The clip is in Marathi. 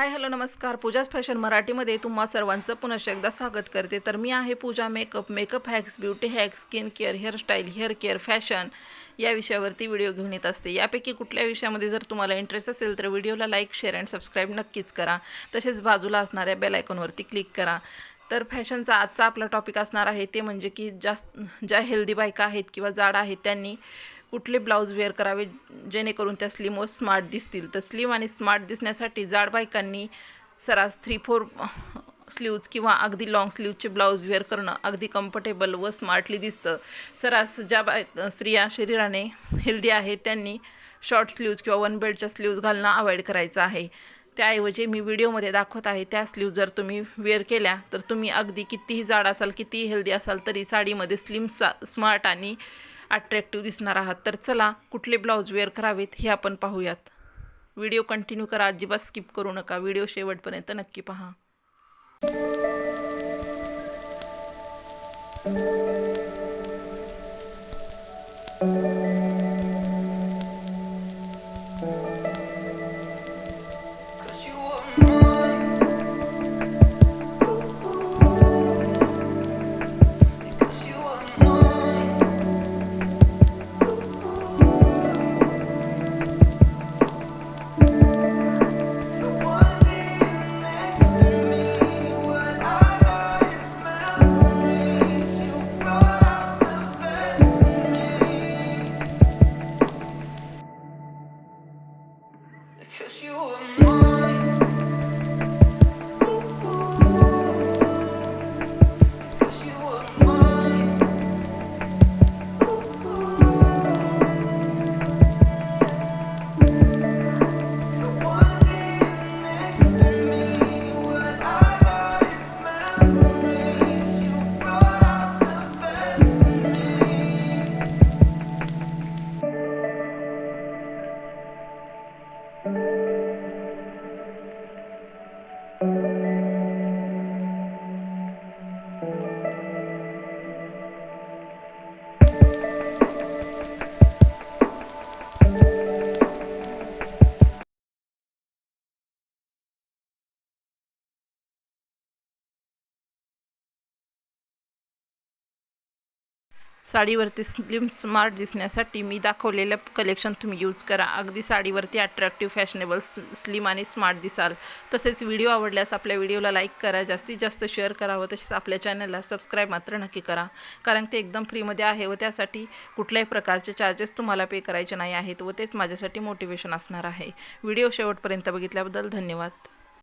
हाय हॅलो नमस्कार. पूजाज फॅशन मराठीमध्ये तुम्हा सर्वांचं पुन्हा एकदा स्वागत करते. तर मी आहे Pooja makeup makeup hacks beauty hacks skin care hairstyle hair care fashion या विषयावरती व्हिडिओ घेऊन येत असते. यापैकी कुठल्या विषयामध्ये जर तुम्हाला इंटरेस्ट असेल तर व्हिडिओला लाईक शेअर अँड सबस्क्राईब नक्कीच करा. तसेच बाजूला असणाऱ्या बेल आयकॉनवरती क्लिक करा. तर फॅशनचा आजचा आपला टॉपिक असणार आहे ते म्हणजे की जास्त ज्या हेल्दी बायका आहेत किंवा जाड आहेत त्यांनी कुठले ब्लाऊज वेअर करावे जेणेकरून त्या स्लिम व स्मार्ट दिसतील. तर स्लिम आणि स्मार्ट दिसण्यासाठी जाड बायकांनी सरास थ्री फोर स्लीव्ज किंवा अगदी लाँग स्लीवचे ब्लाऊज वेअर करणं अगदी कम्फर्टेबल व स्मार्टली दिसतं. सरास ज्या बाय स्त्रिया शरीराने हेल्दी आहेत त्यांनी शॉर्ट स्लीव्ज किंवा वन बेल्टच्या स्लीव्ज घालणं अवॉइड करायचं आहे. त्याऐवजी मी व्हिडिओमध्ये दाखवत आहे त्या स्लीव जर तुम्ही वेअर केल्या तर तुम्ही अगदी कितीही जाड असाल कितीही हेल्दी असाल तरी साडीमध्ये स्लिम सा स्मार्ट आणि अट्रॅक्टिव्ह दिसणार आहात. तर चला कुठले ब्लाऊज वेअर करावेत हे आपण पाहूयात. व्हिडिओ कंटिन्यू करा अजिबात स्किप करू नका. व्हिडिओ शेवटपर्यंत नक्की पहा. Cause Cause you were Thank you. साडीवरती स्लिम स्मार्ट दिसण्यासाठी मी दाखवलेलं कलेक्शन तुम्ही यूज करा. अगदी साडीवरती अट्रॅक्टिव्ह फॅशनेबल स्लिम आणि स्मार्ट दिसाल. तसेच व्हिडिओ आवडल्यास आपल्या व्हिडिओला लाईक करा. जास्तीत जास्त शेअर करा व तसेच आपल्या चॅनलला सबस्क्राईब मात्र नक्की करा. कारण ते एकदम फ्रीमध्ये आहे व त्यासाठी कुठल्याही प्रकारचे चार्जेस तुम्हाला पे करायचे नाही आहेत व तेच माझ्यासाठी मोटिवेशन असणार आहे. व्हिडिओ शेवटपर्यंत बघितल्याबद्दल धन्यवाद.